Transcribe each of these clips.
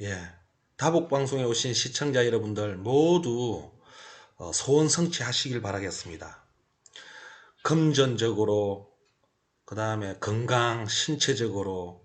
예. 다복방송에 오신 시청자 여러분들 모두 어, 소원 성취하시길 바라겠습니다. 금전적으로, 그 다음에 건강, 신체적으로,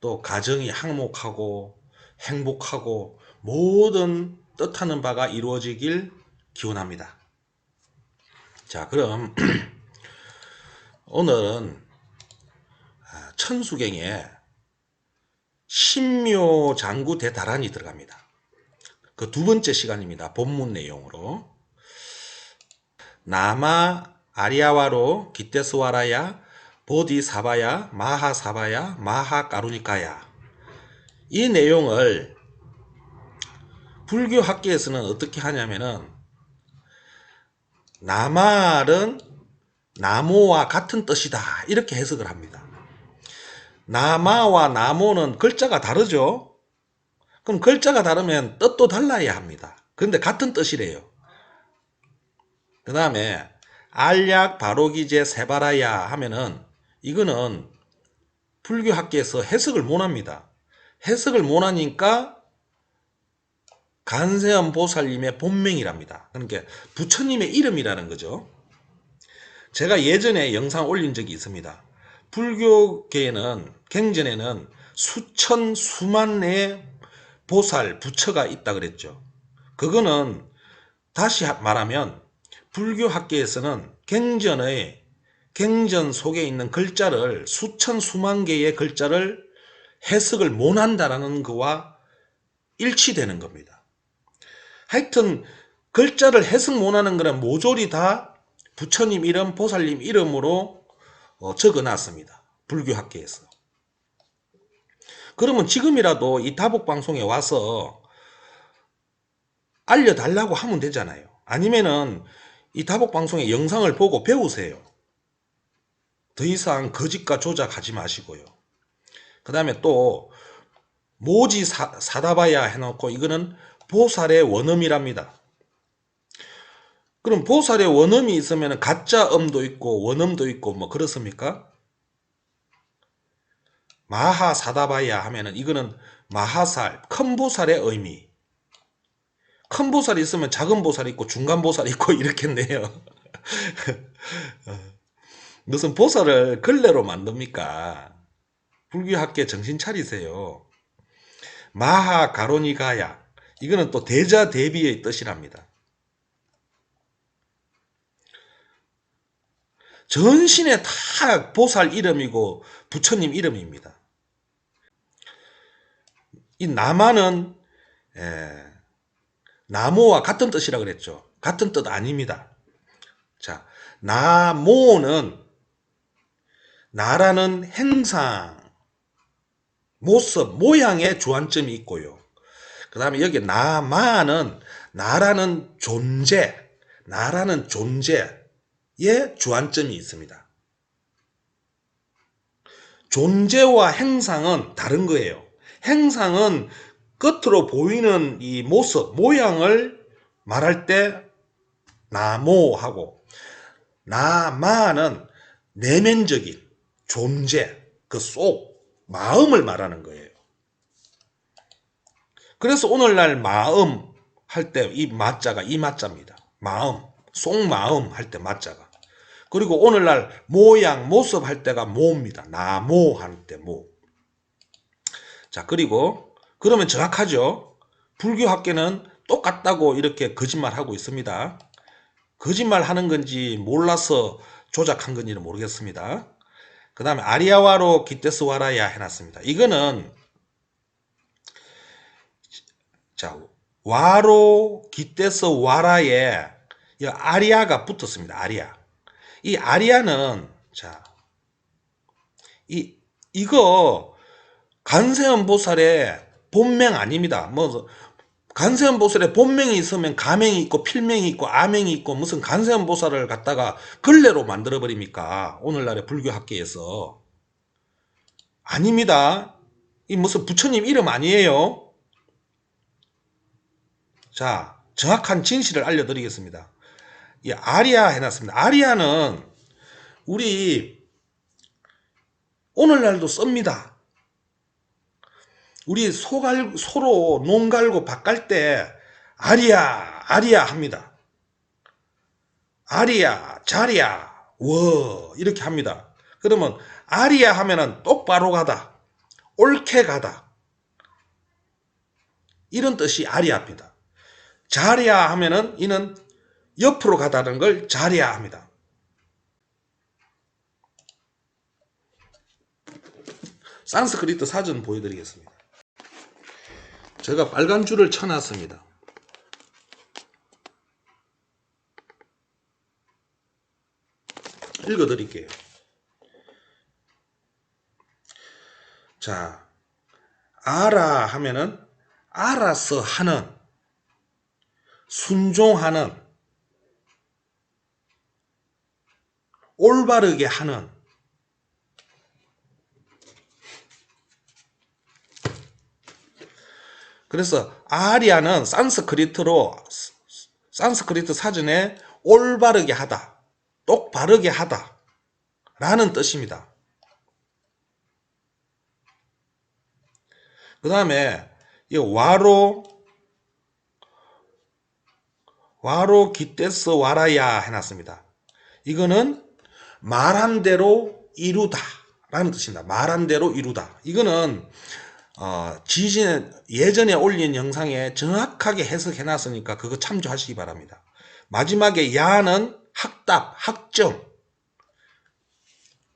또 가정이 항목하고, 행복하고, 모든 뜻하는 바가 이루어지길 기원합니다. 자, 그럼, 오늘은 아, 천수경에 신묘 장구 대다란이 들어갑니다. 그 두 번째 시간입니다. 본문 내용으로. 나마 아리아와로 기테스와라야 보디사바야 마하사바야 마하까루니카야 이 내용을 불교 학계에서는 어떻게 하냐면은 나말은 나모와 같은 뜻이다 이렇게 해석을 합니다. 나마와 나모는 글자가 다르죠. 그럼 글자가 다르면 뜻도 달라야 합니다. 그런데 같은 뜻이래요. 그 다음에 알약 바로기제 세바라야 하면은 이거는 불교 학계에서 해석을 못합니다. 해석을 못하니까 간세음 보살님의 본명이랍니다. 그러니까 부처님의 이름이라는 거죠. 제가 예전에 영상 올린 적이 있습니다. 불교계에는 경전에는 수천 수만의 보살 부처가 있다 그랬죠. 그거는 다시 말하면 불교 학계에서는 경전의 경전 속에 있는 글자를 수천 수만 개의 글자를 해석을 못한다라는 거와 일치되는 겁니다. 하여튼 글자를 해석 못하는 거는 모조리 다 부처님 이름, 보살님 이름으로 어, 적어놨습니다. 불교 학계에서. 그러면 지금이라도 이 다복 방송에 와서 알려달라고 하면 되잖아요. 아니면은 이 다복 방송의 영상을 보고 배우세요. 더 이상 거짓과 조작하지 마시고요. 그 다음에 또 모지 사, 사다바야 해놓고 이거는 보살의 원음이랍니다. 그럼 보살의 원음이 있으면 가짜 음도 있고 원음도 있고 뭐 그렇습니까? 마하 사다바야 하면은 이거는 마하살, 큰 보살의 의미. 큰 보살이 있으면 작은 보살이 있고 중간 보살이 있고 이렇겠네요. 무슨 보살을 걸레로 만듭니까? 불교학계 정신 차리세요. 마하 가로니가야. 이거는 또 대자 대비의 뜻이랍니다. 전신에 다 보살 이름이고 부처님 이름입니다. 이 나마는 에, 나모와 같은 뜻이라 그랬죠. 같은 뜻 아닙니다. 자, 나모는 나라는 행상, 모습, 모양의 주안점이 있고요. 그 다음에 여기 나마는 나라는 존재, 나라는 존재 의 주안점이 있습니다. 존재와 행상은 다른 거예요. 행상은 겉으로 보이는 이 모습, 모양을 말할 때 나모하고 나마는 내면적인 존재, 그 속, 마음을 말하는 거예요. 그래서 오늘날 마음 할 때 이 마자가 이 마자입니다. 마음, 속마음 할때 마자가. 그리고 오늘날 모양, 모습 할 때가 모입니다. 나모 할 때 모. 자, 그리고 그러면 정확하죠. 불교 학계는 똑같다고 이렇게 거짓말하고 있습니다. 거짓말 하는 건지 몰라서 조작한 건지는 모르겠습니다. 그 다음에 아리아와로 기테스와라야 해놨습니다. 이거는 자 와로 기테스 와라에 이 아리아가 붙었습니다. 아리아. 이 아리아는 자 이 이거 간세음 보살의 본명 아닙니다. 뭐 간세음 보살의 본명이 있으면 가명이 있고 필명이 있고 아명이 있고 무슨 간세음 보살을 갖다가 걸레로 만들어 버립니까? 오늘날의 불교 학계에서 아닙니다. 이 무슨 부처님 이름 아니에요. 자, 정확한 진실을 알려드리겠습니다. 이 아리아 해놨습니다. 아리아는 우리 오늘날도 씁니다. 우리 소갈, 소로 농 갈고 밭 갈 때 아리야 아리야 합니다. 아리야 자리야 워 이렇게 합니다. 그러면 아리야 하면은 똑바로 가다 옳게 가다 이런 뜻이 아리아입니다. 자리야 하면은 이는 옆으로 가다는 걸 자리야 합니다. 산스크리트 사전 보여드리겠습니다. 제가 빨간 줄을 쳐놨습니다. 읽어드릴게요. 자, 알아 하면은 알아서 하는, 순종하는, 올바르게 하는, 그래서 아리아는 산스크리트로 산스크리트 사전에 올바르게 하다, 똑바르게 하다 라는 뜻입니다. 그 다음에 이 와로 와로 기테스 와라야 해놨습니다. 이거는 말한 대로 이루다 라는 뜻입니다. 말한 대로 이루다. 이거는 어, 지진 예전에 올린 영상에 정확하게 해석해 놨으니까 그거 참조하시기 바랍니다. 마지막에 야는 학답, 학점.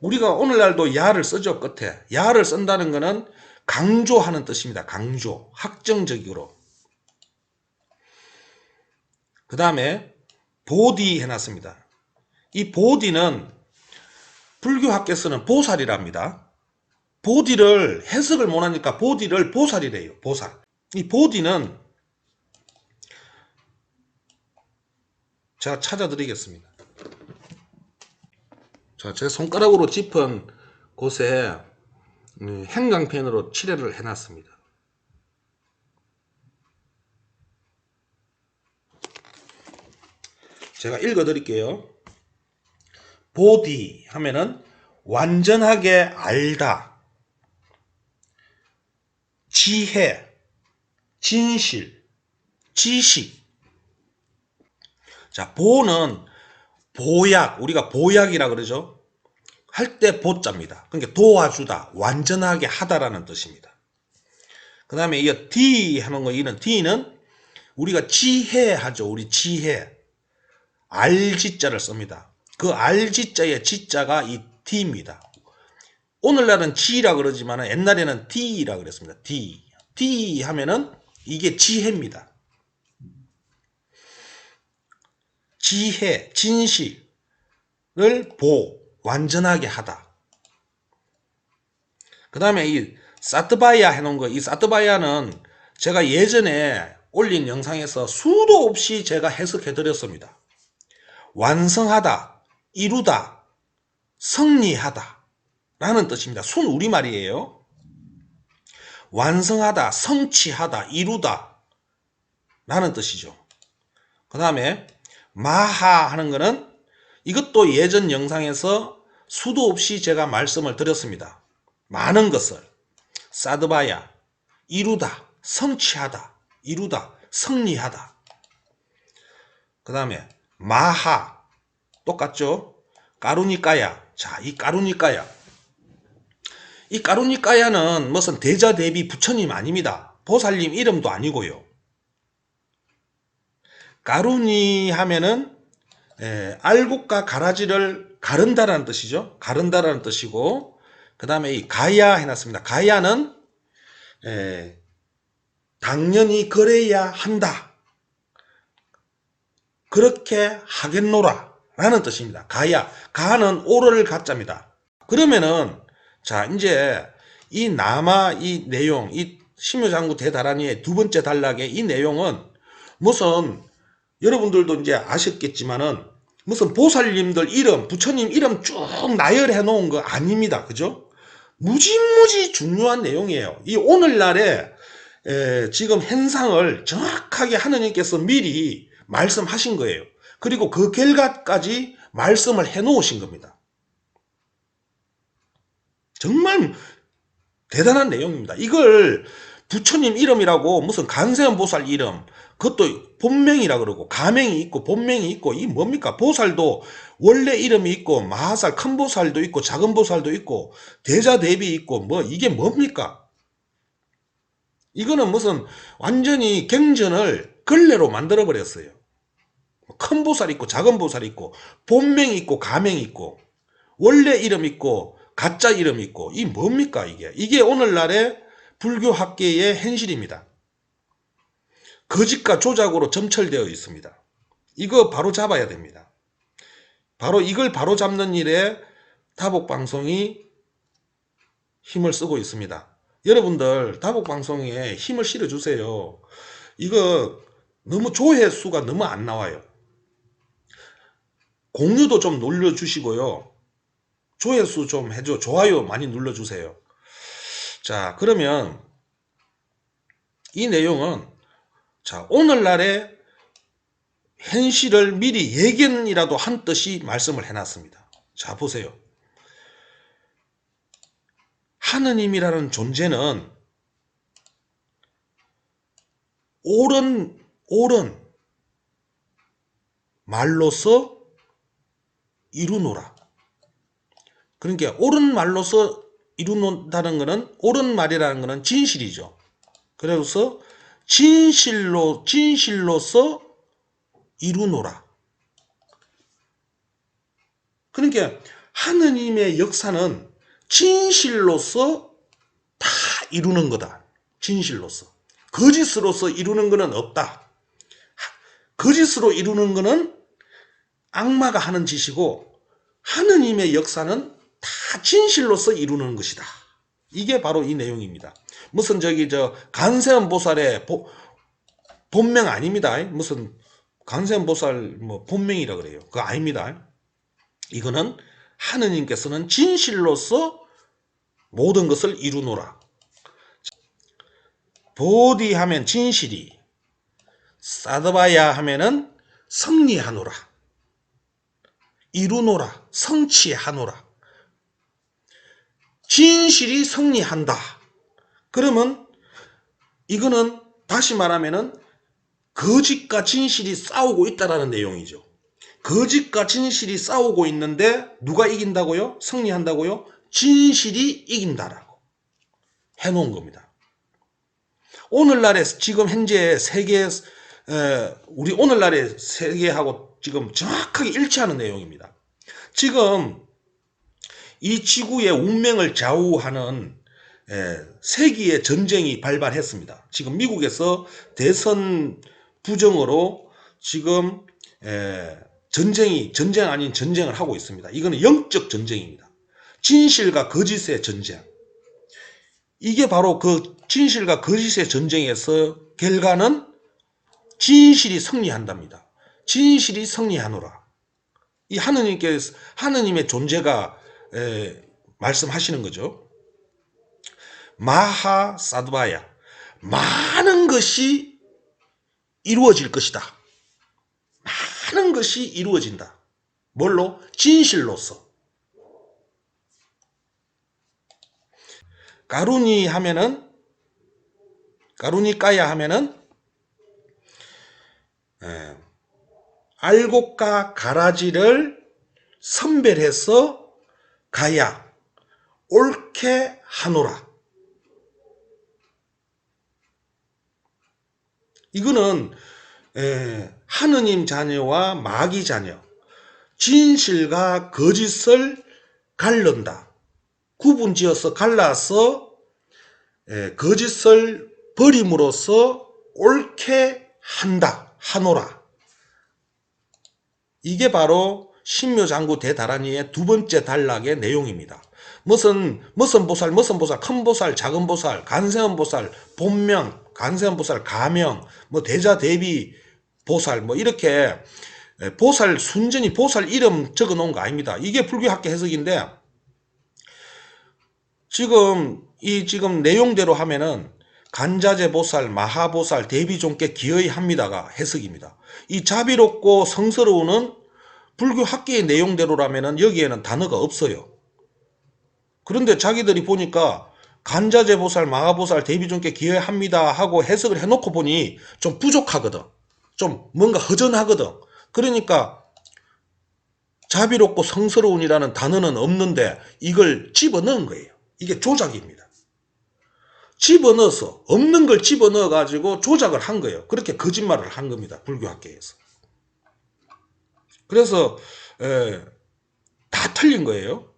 우리가 오늘날도 야를 쓰죠, 끝에. 야를 쓴다는 것은 강조하는 뜻입니다. 강조. 확정적으로. 그 다음에 보디 해놨습니다. 이 보디는 불교학계에서는 보살이랍니다. 보디를 해석을 못하니까 보디를 보살이래요. 보살. 이 보디는 제가 찾아드리겠습니다. 자, 제 손가락으로 짚은 곳에 음, 행강펜으로 칠해를 해놨습니다. 제가 읽어드릴게요. 보디 하면은 완전하게 알다. 지혜, 진실, 지식. 자, 보는 보약, 우리가 보약이라 그러죠. 할 때 보자입니다. 그러니까 도와주다, 완전하게 하다라는 뜻입니다. 그 다음에 이 D 하는 거, 이는 D는 우리가 지혜하죠. 우리 지혜. 알지자를 씁니다. 그 알지자의 지자가 이 D입니다. 오늘날은 G라 그러지만 옛날에는 D라 그랬습니다. D. D 하면은 이게 지혜입니다. 지혜, 진실을 보, 완전하게 하다. 그 다음에 이 사트바야 해놓은 거, 이 사트바야는 제가 예전에 올린 영상에서 수도 없이 제가 해석해 드렸습니다. 완성하다, 이루다, 승리하다. 라는 뜻입니다. 순 우리말이에요. 완성하다, 성취하다, 이루다. 라는 뜻이죠. 그 다음에 마하 하는 것은 이것도 예전 영상에서 수도 없이 제가 말씀을 드렸습니다. 많은 것을 사드바야, 이루다, 성취하다, 이루다, 승리하다. 그 다음에 마하 똑같죠? 까루니까야. 자, 이 까루니까야. 이 까루니까야는 무슨 대자 대비 부처님 아닙니다. 보살님 이름도 아니고요. 까루니 하면은 에, 알곡과 가라지를 가른다라는 뜻이죠. 가른다라는 뜻이고 그 다음에 이 가야 해놨습니다. 가야는 에, 당연히 그래야 한다. 그렇게 하겠노라 라는 뜻입니다. 가야 가는 오를 가짜입니다. 그러면은 자 이제 이 남아 이 내용 이 심효장구 대다란이의 두 번째 단락의 이 내용은 무슨 여러분들도 이제 아셨겠지만은 무슨 보살님들 이름, 부처님 이름 쭉 나열해 놓은 거 아닙니다. 그죠? 무지무지 중요한 내용이에요. 이 오늘날에 에, 지금 현상을 정확하게 하느님께서 미리 말씀하신 거예요. 그리고 그 결과까지 말씀을 해 놓으신 겁니다. 정말 대단한 내용입니다. 이걸 부처님 이름이라고 무슨 간세음 보살 이름 그것도 본명이라 그러고 가명이 있고 본명이 있고 이 뭡니까 보살도 원래 이름이 있고 마하살 큰 보살도 있고 작은 보살도 있고 대자 대비 있고 뭐 이게 뭡니까 이거는 무슨 완전히 경전을 근래로 만들어 버렸어요 큰 보살 있고 작은 보살 있고 본명이 있고 가명이 있고 원래 이름 있고 가짜 이름 있고 이 뭡니까 이게 이게 오늘날의 불교 학계의 현실입니다. 거짓과 조작으로 점철되어 있습니다. 이거 바로 잡아야 됩니다. 바로 이걸 바로 잡는 일에 다복 방송이 힘을 쓰고 있습니다. 여러분들 다복 방송에 힘을 실어 주세요. 이거 너무 조회 수가 너무 안 나와요. 공유도 좀 눌러 주시고요. 조회수 좀 해줘. 좋아요 많이 눌러주세요. 자, 그러면 이 내용은 자, 오늘날의 현실을 미리 예견이라도 한 뜻이 말씀을 해놨습니다. 자, 보세요. 하느님이라는 존재는 옳은, 옳은 말로서 이루노라. 그러니까 옳은 말로서 이루는다는 것은 옳은 말이라는 것은 진실이죠. 그래서 진실로 진실로서 이루노라. 그러니까 하느님의 역사는 진실로서 다 이루는 거다. 진실로서. 거짓으로서 이루는 것은 없다. 거짓으로 이루는 것은 악마가 하는 짓이고 하느님의 역사는 다 진실로서 이루는 것이다. 이게 바로 이 내용입니다. 무슨 저기 저 간세음 보살의 보, 본명 아닙니다. 무슨 간세음 보살 뭐 본명이라 그래요. 그거 아닙니다. 이거는 하느님께서는 진실로서 모든 것을 이루노라. 보디 하면 진실이, 사드바야 하면은 승리하노라. 이루노라. 성취하노라. 진실이 승리한다. 그러면 이거는 다시 말하면은 거짓과 진실이 싸우고 있다라는 내용이죠. 거짓과 진실이 싸우고 있는데 누가 이긴다고요? 승리한다고요? 진실이 이긴다라고 해놓은 겁니다. 오늘날의 지금 현재 세계 우리 오늘날의 세계하고 지금 정확하게 일치하는 내용입니다. 지금 이 지구의 운명을 좌우하는 세기의 전쟁이 발발했습니다. 지금 미국에서 대선 부정으로 지금 전쟁이 전쟁 아닌 전쟁을 하고 있습니다. 이거는 영적 전쟁입니다. 진실과 거짓의 전쟁. 이게 바로 그 진실과 거짓의 전쟁에서 결과는 진실이 승리한답니다. 진실이 승리하노라. 이 하느님께 하느님의 존재가 에, 말씀하시는 거죠. 마하 사드바야 많은 것이 이루어질 것이다. 많은 것이 이루어진다. 뭘로? 진실로서. 가루니 하면은 가루니까야 하면은 에, 알곡과 가라지를 선별해서 가야 옳게 하노라. 이거는 에, 하느님 자녀와 마귀 자녀, 진실과 거짓을 갈른다. 구분지어서 갈라서 에, 거짓을 버림으로써 옳게 한다. 하노라. 이게 바로 신묘장구 대다란이의 두 번째 단락의 내용입니다. 무슨 무슨 보살 무슨 보살 큰 보살 작은 보살 간세음 보살 본명 간세음 보살 가명 뭐 대자 대비 보살 뭐 이렇게 보살 순전히 보살 이름 적어 놓은 거 아닙니다. 이게 불교학계 해석인데 지금 이 지금 내용대로 하면은 간자재 보살, 마하보살, 대비종께 기어이 합니다가 해석입니다. 이 자비롭고 성스러우는 불교 학계의 내용대로라면은 여기에는 단어가 없어요. 그런데 자기들이 보니까 간자재 보살, 마하보살, 대비종께 기여합니다 하고 해석을 해놓고 보니 좀 부족하거든. 좀 뭔가 허전하거든. 그러니까 자비롭고 성스러운이라는 단어는 없는데 이걸 집어넣은 거예요. 이게 조작입니다. 집어넣어서 없는 걸 집어넣어 가지고 조작을 한 거예요. 그렇게 거짓말을 한 겁니다. 불교학계에서. 그래서 에, 다 틀린 거예요.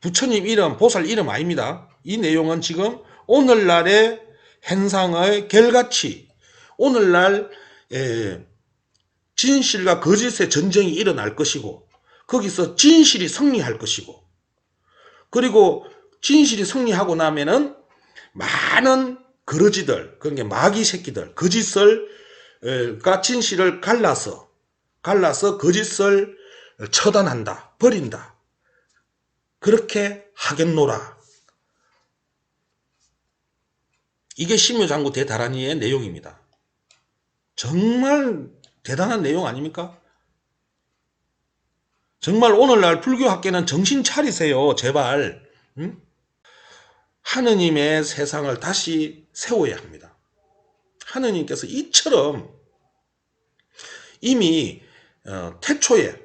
부처님 이름, 보살 이름 아닙니다. 이 내용은 지금 오늘날의 행상의 결과치, 오늘날 에, 진실과 거짓의 전쟁이 일어날 것이고 거기서 진실이 승리할 것이고 그리고 진실이 승리하고 나면은 많은 거러지들, 그런 게 마귀 새끼들, 거짓을 에, 가 진실을 갈라서 갈라서 거짓을 처단한다, 버린다. 그렇게 하겠노라. 이게 심요장구 대다란이의 내용입니다. 정말 대단한 내용 아닙니까? 정말 오늘날 불교학계는 정신 차리세요. 제발. 응? 하느님의 세상을 다시 세워야 합니다. 하느님께서 이처럼 이미 어, 태초에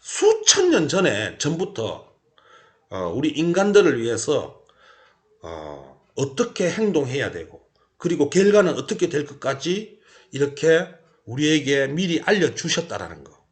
수천 년 전에 전부터 어, 우리 인간들을 위해서 어, 어떻게 행동해야 되고 그리고 결과는 어떻게 될 것까지 이렇게 우리에게 미리 알려주셨다라는 거.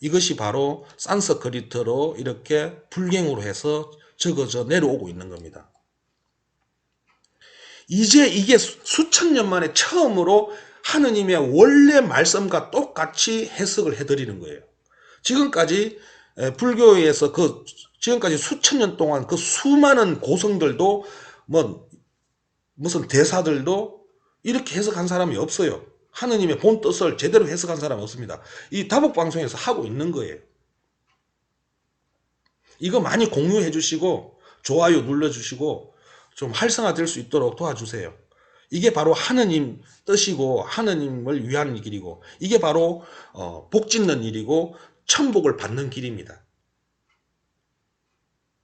이것이 바로 산스크리트로 이렇게 불경으로 해서 적어져 내려오고 있는 겁니다. 이제 이게 수- 수천 년 만에 처음으로 하느님의 원래 말씀과 똑같이 해석을 해드리는 거예요. 지금까지 에, 불교에서 그 지금까지 수천 년 동안 그 수많은 고성들도 뭐 무슨 대사들도 이렇게 해석한 사람이 없어요. 하느님의 본 뜻을 제대로 해석한 사람이 없습니다. 이 다복 방송에서 하고 있는 거예요. 이거 많이 공유해 주시고 좋아요 눌러 주시고 좀 활성화될 수 있도록 도와주세요. 이게 바로 하느님 뜻이고 하느님을 위한 길이고 이게 바로 어, 복 짓는 일이고 천복을 받는 길입니다.